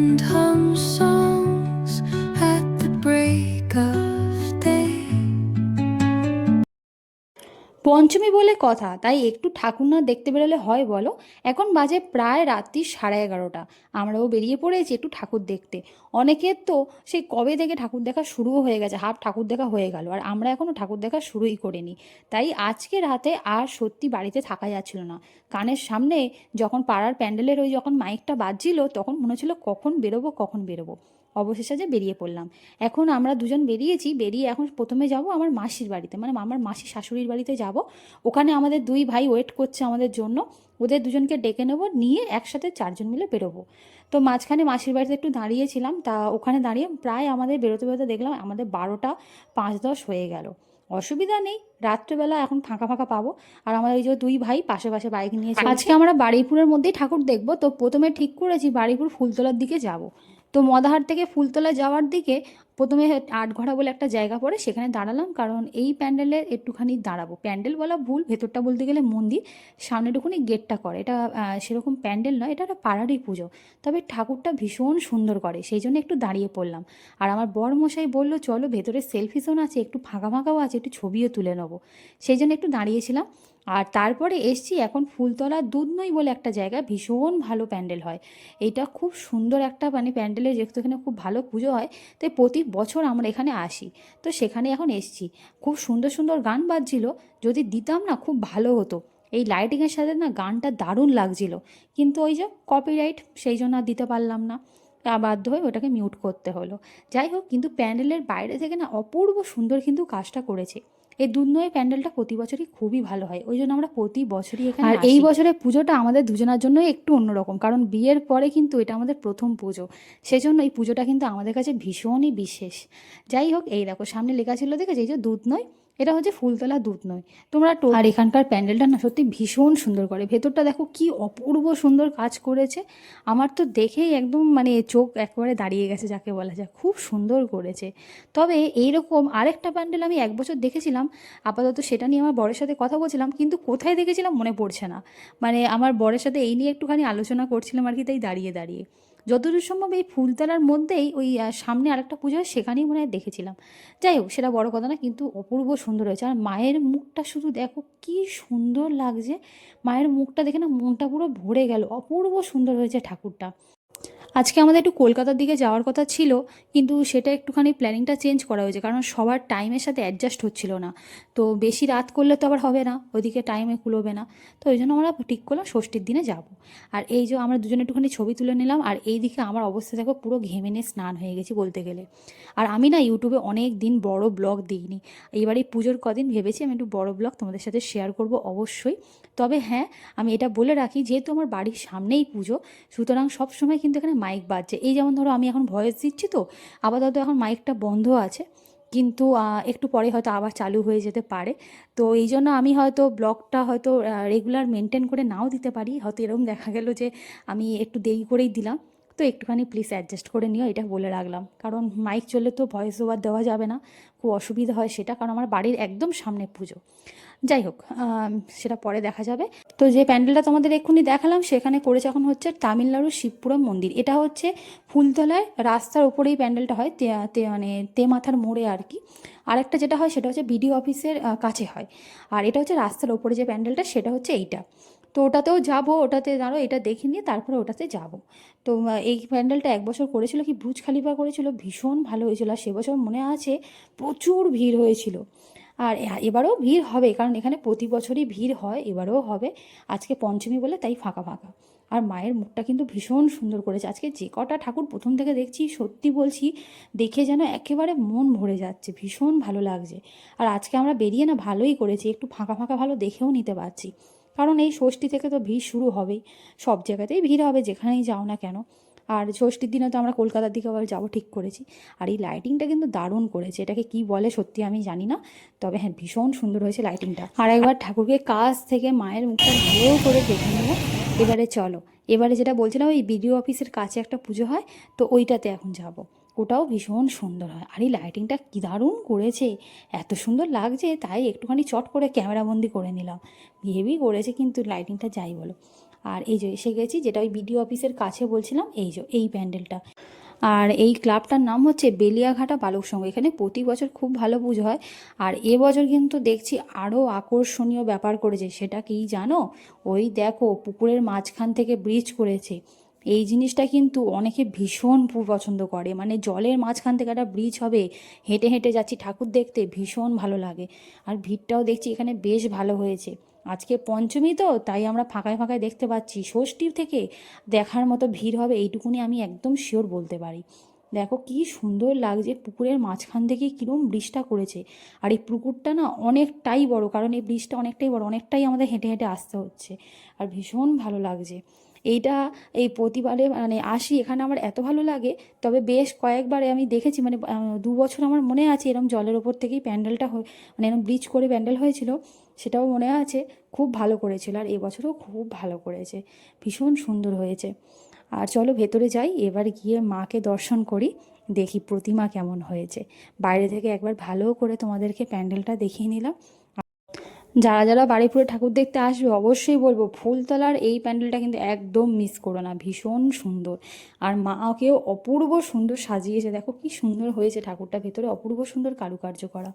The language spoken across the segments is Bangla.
滚烫伤。পঞ্চমী বলে কথা, তাই একটু ঠাকুর না দেখতে বেরোলে হয় বলো? এখন বাজে প্রায় রাত্রি সাড়ে এগারোটা। আমরাও বেরিয়ে পড়েছি একটু ঠাকুর দেখতে। অনেকের তো সেই কবে থেকে ঠাকুর দেখা শুরুও হয়ে গেছে, হাফ ঠাকুর দেখা হয়ে গেল, আর আমরা এখনও ঠাকুর দেখা শুরুই করিনি। তাই আজকে রাতে আর সত্যি বাড়িতে থাকা যাচ্ছিল না। কানের সামনে যখন পাড়ার প্যান্ডেলের ওই যখন মাইকটা বাজছিল, তখন মনে হচ্ছিল কখন বেরোবো কখন বেরোবো। অবশেষে যে বেরিয়ে পড়লাম। এখন আমরা দুজন বেরিয়েছি বেরিয়ে এখন প্রথমে যাব আমার মাসির বাড়িতে। মানে আমার মাসির শাশুড়ির বাড়িতে যাব। ওখানে আমাদের দুই ভাই ওয়েট করছে আমাদের জন্য। ওদের দুজনকে ডেকে নেব নিয়ে একসাথে চারজন মিলে বেরোবো। তো মাঝখানে মাসির বাড়িতে একটু দাঁড়িয়েছিলাম। তা ওখানে দাঁড়িয়ে প্রায় আমাদের বেরোতে বেরোতে দেখলাম আমাদের বারোটা পাঁচ দশ হয়ে গেল। অসুবিধা নেই রাত্রেবেলা এখন ফাঁকা ফাঁকা পাবো। আর আমাদের ওই যে দুই ভাই পাশে পাশে বাইক নিয়ে আজকে আমরা বাড়িপুরের মধ্যেই ঠাকুর দেখব। তো প্রথমে ঠিক করেছি বাড়িপুর ফুলতলার দিকে যাব। তো মদাহাট থেকে ফুলতলা যাওয়ার দিকে প্রথমে আটঘরা বলে একটা জায়গা পড়ে, সেখানে দাঁড়ালাম। কারণ এই প্যান্ডেলে একটুখানি দাঁড়াবো। প্যান্ডেল বলা ভুল, ভেতরটা বলতে গেলে মন্দির সামনেটুকুনি গেটটা করে। এটা সেরকম প্যান্ডেল নয়, এটা একটা পাড়ারই পুজো। তবে ঠাকুরটা ভীষণ সুন্দর করে, সেই জন্য একটু দাঁড়িয়ে পড়লাম। আর আমার বর মশাই বলল, চলো ভেতরে সেলফি জোন আছে, একটু ফাঁকা ফাঁকাও আছে, একটু ছবিও তুলে নেব। সেই জন্য একটু দাঁড়িয়েছিলাম। আর তারপরে এসছি এখন ফুলতলা দুধনই বলে একটা জায়গা ভীষণ ভালো প্যান্ডেল হয়। এটা খুব সুন্দর একটা মানে প্যান্ডেলের যেহেতু এখানে খুব ভালো পুজো হয়, তাই প্রতি বছর আমরা এখানে আসি। তো সেখানে এখন এসছি। খুব সুন্দর সুন্দর গান বাজছিল। যদি দিতাম না, খুব ভালো হতো। এই লাইটিংয়ের সাথে না গানটা দারুণ লাগছিল। কিন্তু ওই যে কপিরাইট সেই জন্য আর দিতে পারলাম না। বাধ্য হয়ে ওটাকে মিউট করতে হলো। যাই হোক, কিন্তু প্যান্ডেলের বাইরে থেকে না অপূর্ব সুন্দর কিন্তু কাজটা করেছে। এই দুধনয় প্যান্ডেলটা প্রতি বছরই খুবই ভালো হয় ওই জন্য আমরা প্রতি বছরই এখানে আর এই বছরের পুজোটা আমাদের দুজনের জন্যই একটু অন্যরকম কারণ বিয়ের পরে কিন্তু এটা আমাদের প্রথম পুজো সেজন্য এই পুজোটা কিন্তু আমাদের কাছে ভীষণই বিশেষ। যাই হোক এই দেখো সামনে লেখা ছিল দেখেছি এই যে দুধ নয় এটা হচ্ছে ফুলতলা দুধ নয়। তোমরা আর এখানকার প্যান্ডেলটা না সত্যি ভীষণ সুন্দর করে। ভেতরটা দেখো কি অপূর্ব সুন্দর কাজ করেছে। আমার তো দেখেই একদম মানে চোখ একেবারে দাঁড়িয়ে গেছে যাকে বলা যায়। খুব সুন্দর করেছে। তবে এইরকম আরেকটা প্যান্ডেল আমি এক বছর দেখেছিলাম। আপাতত সেটা নিয়ে আমার বরের সাথে কথা বলছিলাম, কিন্তু কোথায় দেখেছিলাম মনে পড়ছে না। মানে আমার বরের সাথে এই নিয়ে একটুখানি আলোচনা করছিলাম আর কি, তাই দাঁড়িয়ে দাঁড়িয়ে। যতদূর সম্ভব এই ফুলতলার মধ্যেই ওই সামনে আরেকটা পুজো হয়, সেখানেই মনে হয় দেখেছিলাম। যাই হোক, সেটা বড় কথা না, কিন্তু অপূর্ব সুন্দর হয়েছে। আর মায়ের মুখটা শুধু দেখো কি সুন্দর লাগছে। মায়ের মুখটা দেখে না মনটা পুরো ভরে গেল। অপূর্ব সুন্দর হয়েছে ঠাকুরটা। আজকে আমাদের একটু কলকাতার দিকে যাওয়ার কথা ছিল, কিন্তু সেটা একটুখানি প্ল্যানিংটা চেঞ্জ করা হয়েছে, কারণ সবার টাইমের সাথে অ্যাডজাস্ট হচ্ছিল না। তো বেশি রাত করলে তো আবার হবে না, ওইদিকে টাইমে কুলোবে না। তো ওই জন্য আমরা ঠিক করলাম ষষ্ঠীর দিনে যাব। আর এই যে আমরা দুজনে একটুখানি ছবি তুলে নিলাম, আর এই দিকে আমার অবস্থা দেখো পুরো ঘেমে স্নান হয়ে গেছি বলতে গেলে। আর আমি না ইউটিউবে অনেক দিন বড় ব্লগ দিইনি। এইবার এই পুজোর কদিন ভেবেছি আমি একটু বড় ব্লগ তোমাদের সাথে শেয়ার করব অবশ্যই। তবে হ্যাঁ আমি এটা বলে রাখি যেহেতু আমার বাড়ির সামনেই পুজো। সুতরাং সব সময় কিন্তু এখানে মাইক বাজছে। এই যেমন ধরো আমি এখন ভয়েস দিচ্ছি তো, আপাতত এখন মাইকটা বন্ধ আছে। কিন্তু একটু পরে হয়তো আবার চালু হয়ে যেতে পারে। তো এই জন্য আমি হয়তো ব্লগটা হয়তো রেগুলার মেনটেন করে নাও দিতে পারি। হয়তো এরকম দেখা গেল যে আমি একটু দেরি করেই দিলাম। তো একটুখানি প্লিজ অ্যাডজাস্ট করে নিও, এটা বলে রাখলাম। কারণ মাইক চললে তো ভয়েস ওভার দেওয়া যাবে না। খুব অসুবিধা হয় সেটা। কারণ আমার বাড়ির একদম সামনে পুজো। যাই হোক সেটা পরে দেখা যাবে। তো যে প্যান্ডেলটা তোমাদের এক্ষুনি দেখালাম, সেখানে করেছে এখন হচ্ছে তামিলনাড়ুর শিবপুরম মন্দির। এটা হচ্ছে ফুলতলায় রাস্তার ওপরেই প্যান্ডেলটা হয়, তে, তে- মানে তেমাথার মোড়ে আর কি। আরেকটা যেটা হয়, সেটা হচ্ছে বিডিও অফিসের কাছে হয়। আর এটা হচ্ছে রাস্তার ওপরে যে প্যান্ডেলটা, সেটা হচ্ছে এইটা। তো ওটাতেও যাব, ওটাতে দাঁড়ো এটা দেখে নিয়ে তারপরে ওটাতে যাব। তো এই প্যান্ডেলটা এক বছর করেছিল কি ব্রুজ খালিফা করেছিল, ভীষণ ভালো হয়েছিল। আর সে বছর মনে আছে, প্রচুর ভিড় হয়েছিল। আর এবারেও ভিড় হবে, কারণ এখানে প্রতি বছরই ভিড় হয়, এবারেও হবে। আজকে পঞ্চমী বলে তাই ফাঁকা ফাঁকা। আর মায়ের মুখটা কিন্তু ভীষণ সুন্দর করেছে। আজকে যে কটা ঠাকুর প্রথম থেকে দেখছি, সত্যি বলছি, দেখে যেন একেবারে মন ভরে যাচ্ছে, ভীষণ ভালো লাগছে। আর আজকে আমরা বেরিয়ে না ভালোই করেছি, একটু ফাঁকা ফাঁকা ভালো দেখেও নিতে পারছি। কারণ এই ষষ্ঠী থেকে তো ভিড় শুরু হবেই, সব জায়গাতেই ভিড় হবে, যেখানেই যাও না কেন। আর ষষ্ঠীর দিনে তো আমরা কলকাতার দিকে আবার যাব, ঠিক করেছি। আর এই লাইটিংটা কিন্তু দারুণ করেছে। এটাকে কি বলে সত্যি আমি জানি না, তবে হ্যাঁ ভীষণ সুন্দর হয়েছে লাইটিংটা আর একবার ঠাকুরকে কাছ থেকে মায়ের মুখটা ভালো করে দেখে নেব। এবারে চলো, এবারে যেটা বলছিলাম, ওই বিডিও অফিসের কাছে একটা পুজো হয়, তো ওইটাতে এখন যাব। ওটাও ভীষণ সুন্দর হয়। আর এই লাইটিংটা কী দারুণ করেছে। এত সুন্দর লাগছে, তাই একটুখানি চট করে ক্যামেরাবন্দি করে নিলাম। হেভি করেছে, কিন্তু লাইটিংটা যাই বলো। আর এই যে এসে গেছি, যেটা ওই বিডিও অফিসের কাছে বলছিলাম, এই যে, এই প্যান্ডেলটা। আর এই ক্লাবটার নাম হচ্ছে বেলিয়াঘাটা বালক সংঘ। এখানে প্রতি বছর খুব ভালো পুজো হয়। আর এবছর কিন্তু দেখছি আরও আকর্ষণীয় ব্যাপার করেছে। সেটা কি জানো? ওই দেখো, পুকুরের মাঝখান থেকে ব্রিজ করেছে। এই জিনিসটা কিন্তু অনেকে ভীষণ পছন্দ করে। মানে জলের মাঝখান থেকে একটা ব্রিজ হবে, হেঁটে হেঁটে যাচ্ছি ঠাকুর দেখতে, ভীষণ ভালো লাগে। আর ভিড়টাও দেখছি এখানে বেশ ভালো হয়েছে। আজকে পঞ্চমী তো, তাই আমরা ফাঁকায় ফাঁকায় দেখতে পাচ্ছি। ষষ্ঠী থেকে দেখার মতো ভিড় হবে, এইটুকুনি আমি একদম শিওর বলতে পারি। দেখো কি সুন্দর লাগছে, পুকুরের মাঝখান থেকে কীরকম ব্রিজটা করেছে। আর এই পুকুরটা না অনেকটাই বড়, কারণ এই ব্রিজটা অনেকটাই বড়, অনেকটাই আমাদের হেঁটে হেঁটে আসতে হচ্ছে। আর ভীষণ ভালো লাগছে। এইটা এই প্রতিবারে মানে আসি এখানে আমার এত ভালো লাগে। তবে বেশ কয়েকবারে আমি দেখেছি মানে দু বছর আমার মনে আছে এরকম জলের ওপর থেকেই প্যান্ডেলটা মানে এরকম ব্রিজ করে প্যান্ডেল হয়েছিল, সেটাও মনে আছে, খুব ভালো করেছিল। আর এবছরও খুব ভালো করেছে, ভীষণ সুন্দর হয়েছে। আর চলো ভেতরে যাই, এবার গিয়ে মাকে দর্শন করি, দেখি প্রতিমা কেমন হয়েছে। বাইরে থেকে একবার ভালো করে তোমাদেরকে প্যান্ডেলটা দেখিয়ে নিলাম। যারা যারা বাড়িপুরে ঠাকুর দেখতে আসবে অবশ্যই বলব, ফুলতলার এই প্যান্ডেলটা কিন্তু একদম মিস করো না, ভীষণ সুন্দর। আর মাকেও অপূর্ব সুন্দর সাজিয়েছে, দেখো কি সুন্দর হয়েছে ঠাকুরটা, ভেতরে অপূর্ব সুন্দর কারুকার্য করা।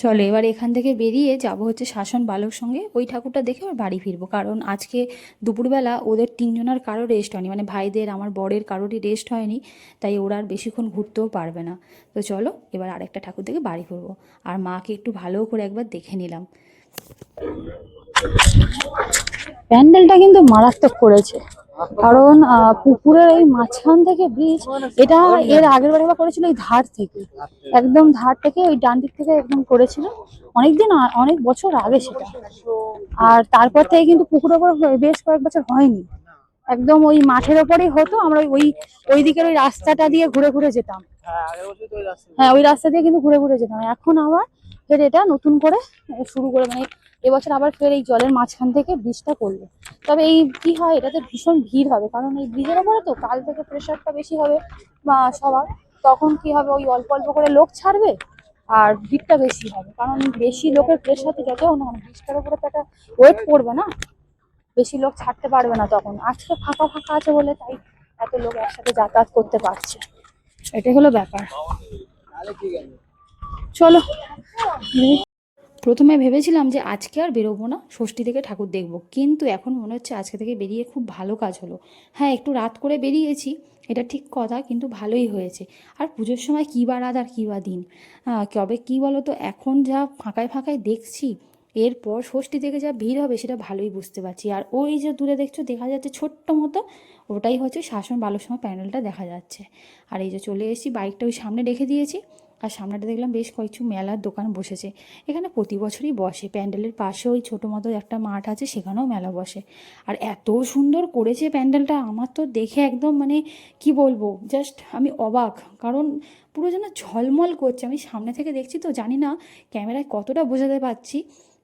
চলো, এবার এখান থেকে বেরিয়ে যাব হচ্ছে শাসন বালক সঙ্গে। ওই ঠাকুরটা দেখে আবার বাড়ি ফিরবো। কারণ আজকে দুপুরবেলা ওদের তিনজনের কারও রেস্ট হয়নি। মানে ভাইদের, আমার বরের কারোরই রেস্ট হয়নি। তাই ওরা আর বেশিক্ষণ ঘুরতেও পারবে না। তো চলো, এবার আরেকটা ঠাকুর দেখে বাড়ি ফিরবো। আর মাকে একটু ভালো করে একবার দেখে নিলাম। প্যান্ডেলটা কিন্তু মারাত্মক করেছে। কারণ পুকুরের এই মাঝখান থেকে ব্রিজ এটা এর আগের বার একবার করেছিল এই ধার থেকে। একদম ধার থেকে ওই ডান দিক থেকে একদম করেছিল। অনেকদিন অনেক বছর আগে সেটা। আর তারপর থেকে কিন্তু পুকুরের ওপর বেশ কয়েক বছর হয়নি। একদম ওই মাঠের ওপরেই হতো আমরা ওই ওই দিকের ওই রাস্তাটা দিয়ে ঘুরে ঘুরে যেতাম। হ্যাঁ ওই রাস্তা দিয়ে কিন্তু ঘুরে ঘুরে যেতাম। এখন আবার ফের এটা নতুন করে শুরু করে মানে এবছর আবার ফের এই জলের মাঝখান থেকে ব্রিজটা করল। তবে এই কি হয় এটাতে ভীষণ ভিড় হবে কারণ এই ব্রিজের ওপরে তো কাল থেকে প্রেশারটা বেশি হবে বা সবার। তখন কি হবে ওই অল্প অল্প করে লোক ছাড়বে আর ভিড়টা বেশি হবে। কারণ বেশি লোকের প্রেশার তো যত না ব্রিজটার উপরে তো একটা ওয়েট পড়বে না। বেশি লোক ছাড়তে পারবে না তখন। আজকে ফাঁকা ফাঁকা আছে বলে তাই এত লোক একসাথে যাতায়াত করতে পারছে। এটাই হলো ব্যাপার। চলো। প্রথমে ভেবেছিলাম যে আজকে আর বেরোবো না, ষষ্ঠী থেকে ঠাকুর দেখব। কিন্তু এখন মনে হচ্ছে আজকে থেকে বেরিয়ে খুব ভালো কাজ হলো। হ্যাঁ একটু রাত করে বেরিয়েছি, এটা ঠিক কথা, কিন্তু ভালোই হয়েছে। আর পুজোর সময় কী বা রাত আর কী বা দিন? তবে কী বলো তো, এখন যা ফাঁকায় ফাঁকায় দেখছি, এরপর ষষ্ঠী থেকে যা ভিড় হবে সেটা ভালোই বুঝতে পারছি। আর ওই যে দূরে দেখছ, দেখা যাচ্ছে ছোট্ট মতো, ওটাই হচ্ছে শাসন বালুর সময় প্যানেলটা দেখা যাচ্ছে। আর এই যে চলে এসেছি, বাইকটা ওই সামনে রেখে দিয়েছি আর সামনেটা দেখলাম বেশ কয়েকটু মেলার দোকান বসেছে। এখানে প্রতি বছরই বসে। প্যান্ডেলের পাশে ওই ছোটো মতো একটা মাঠ আছে, সেখানেও মেলা বসে। আর এত সুন্দর করেছে প্যান্ডেলটা, আমার তো দেখে একদম মানে কি বলব জাস্ট আমি অবাক। কারণ পুরো যেন ঝলমল করছে। আমি সামনে থেকে দেখছি তো, জানি না ক্যামেরায় কতটা বোঝাতে পারছি।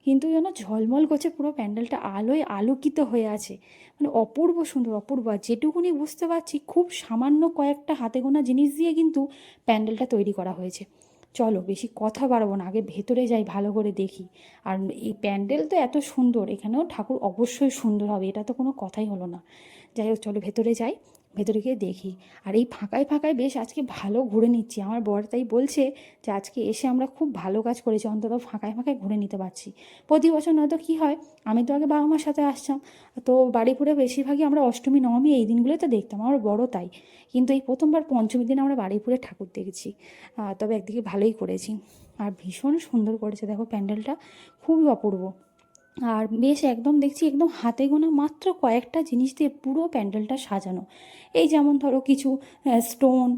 কিন্তু যেন ঝলমল করছে, পুরো প্যান্ডেলটা আলোয় আলোকিত হয়ে আছে। মানে অপূর্ব সুন্দর, অপূর্ব। আর যেটুকুনি বুঝতে পারছি, খুব সামান্য কয়েকটা হাতে গোনা জিনিস দিয়ে কিন্তু প্যান্ডেলটা তৈরি করা হয়েছে। চলো, বেশি কথা বাড়বো না, আগে ভেতরে যাই, ভালো করে দেখি। আর এই প্যান্ডেল তো এত সুন্দর, এখানেও ঠাকুর অবশ্যই সুন্দর হবে, এটা তো কোনো কথাই হলো না। যাই হোক, চলো ভেতরে যাই। ভেতরে গিয়ে দেখি। আর এই ফাঁকায় ফাঁকায় বেশ আজকে ভালো ঘুরে নিচ্ছি। আমার বর তাই বলছে যে, আজকে এসে আমরা খুব ভালো কাজ করেছি। অন্তত ফাঁকায় ফাঁকায় ঘুরে নিতে পারছি। প্রতি বছর নয়তো কী হয়, আমি তো আগে বাবা মার সাথে আসতাম। তো বাড়িপুরে বেশিরভাগই আমরা অষ্টমী, নবমী এই দিনগুলোতে দেখতাম। আমার বড় তাই। কিন্তু এই প্রথমবার পঞ্চমী দিন আমরা বাড়িপুরে ঠাকুর দেখেছি। তবে একদিকে ভালোই করেছি। আর ভীষণ সুন্দর করেছে। দেখো প্যান্ডেলটা খুবই অপূর্ব। আর বেশ একদম দেখছি একদম হাতে গোনা মাত্র কয়েকটা জিনিস দিয়ে পুরো প্যান্ডেলটা সাজানো। এই যেমন ধরো কিছু স্টোন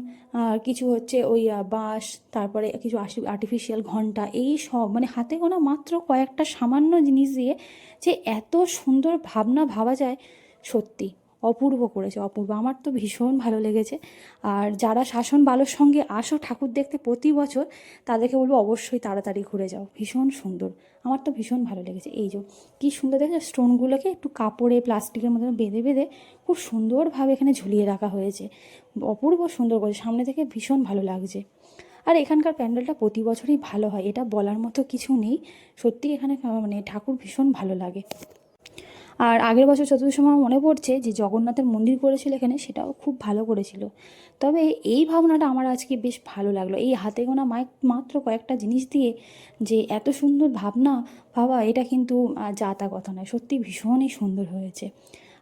আর কিছু হচ্ছে ওই বাঁশ, তারপরে কিছু আর্টিফিশিয়াল ঘণ্টা, এই সব মানে হাতে গোনা মাত্র কয়েকটা সামান্য জিনিস দিয়ে যে এত সুন্দর ভাবনা ভাবা যায় সত্যি। অপূর্ব করেছে, অপূর্ব। আমার তো ভীষণ ভালো লেগেছে। আর যারা শাসন বালোর সঙ্গে আসো ঠাকুর দেখতে প্রতি বছর, তাদেরকে বলব অবশ্যই তাড়াতাড়ি ঘুরে যাও। ভীষণ সুন্দর। আমার তো ভীষণ ভালো লেগেছে। এই যে, কী সুন্দর দেখে স্টোনগুলোকে একটু কাপড়ে, প্লাস্টিকের মতো বেঁধে বেঁধে খুব সুন্দরভাবে এখানে ঝুলিয়ে রাখা হয়েছে। অপূর্ব সুন্দর করেছে। সামনে থেকে ভীষণ ভালো লাগছে। আর এখানকার প্যান্ডেলটা প্রতি বছরই ভালো হয়। এটা বলার মতো কিছু নেই। সত্যি এখানে মানে ঠাকুর ভীষণ ভালো লাগে। আর আগের বছর চতুর্থ সময় মনে পড়ছে যে জগন্নাথের মন্দির করেছিল এখানে সেটাও খুব ভালো করেছিল। তবে এই ভাবনাটা আমার আজকে বেশ ভালো লাগল। এই হাতে গোনা মাত্র কয়েকটা জিনিস দিয়ে যে এত সুন্দর ভাবনা ভাবা এটা কিন্তু আহ, যা তা কথা নয় সত্যি ভীষণই সুন্দর হয়েছে।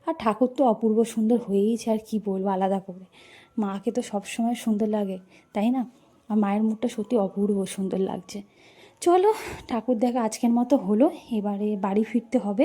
আর ঠাকুর তো অপূর্ব সুন্দর হয়েইছে আর কি বলব আলাদা করে। মাকে তো সবসময় সুন্দর লাগে তাই না? আর মায়ের মুখটা সত্যি অপূর্ব সুন্দর লাগছে। চলো ঠাকুর দেখা আজকের মতো হলো। এবারে বাড়ি ফিরতে হবে।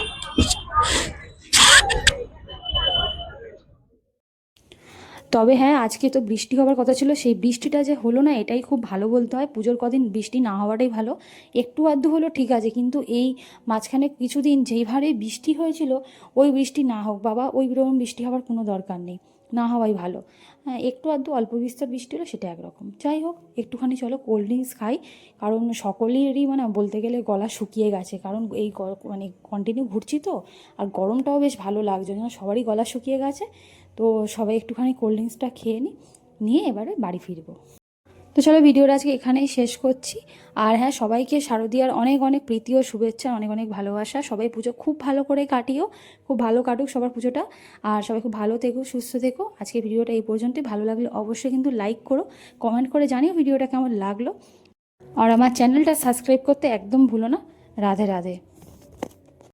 তবে হ্যাঁ আজকে তো বৃষ্টি হওয়ার কথা ছিল, সেই বৃষ্টিটা যে হলো না, এটাই খুব ভালো বলতে হয়। পুজোর কদিন বৃষ্টি না হওয়াটাই ভালো। একটু আধটু হলো ঠিক আছে, কিন্তু এই মাঝখানে কিছুদিন যেইভাবে বৃষ্টি হয়েছিল, ওই বৃষ্টি না হোক, বাবা, ওই রকম বৃষ্টি হওয়ার কোনো দরকার নেই। না হওয়াই ভালো। হ্যাঁ একটু আধটু অল্প বিস্তর বৃষ্টি হলো সেটা একরকম। যাই হোক, একটুখানি চলো কোল্ড ড্রিঙ্কস খাই, কারণ সকলেরই মানে বলতে গেলে গলা শুকিয়ে গেছে, কারণ এই মানে কন্টিনিউ ঘুরছি তো, আর গরমটাও বেশ ভালো লাগছে, যেন সবারই গলা শুকিয়ে গেছে। তো সবাই একটুখানি কোল্ড ড্রিঙ্কসটা খেয়ে নিই নিয়ে এবারে বাড়ি ফিরবো। তো চলো ভিডিওটা আজকে এখানেই শেষ করছি। আর হ্যাঁ সবাইকে শারদীয়ার অনেক অনেক প্রীতি ও শুভেচ্ছা, অনেক অনেক ভালোবাসা। সবাই পুজো খুব ভালো করে কাটিও, খুব ভালো কাটুক সবার পুজোটা। আর সবাই খুব ভালো থেকো, সুস্থ থেকো। আজকে ভিডিওটা এই পর্যন্তই। ভালো লাগলে অবশ্যই কিন্তু লাইক করো কমেন্ট করে জানিও ভিডিওটা কেমন লাগল। আর আমার চ্যানেলটা সাবস্ক্রাইব করতে একদম ভুলো না। রাধে রাধে।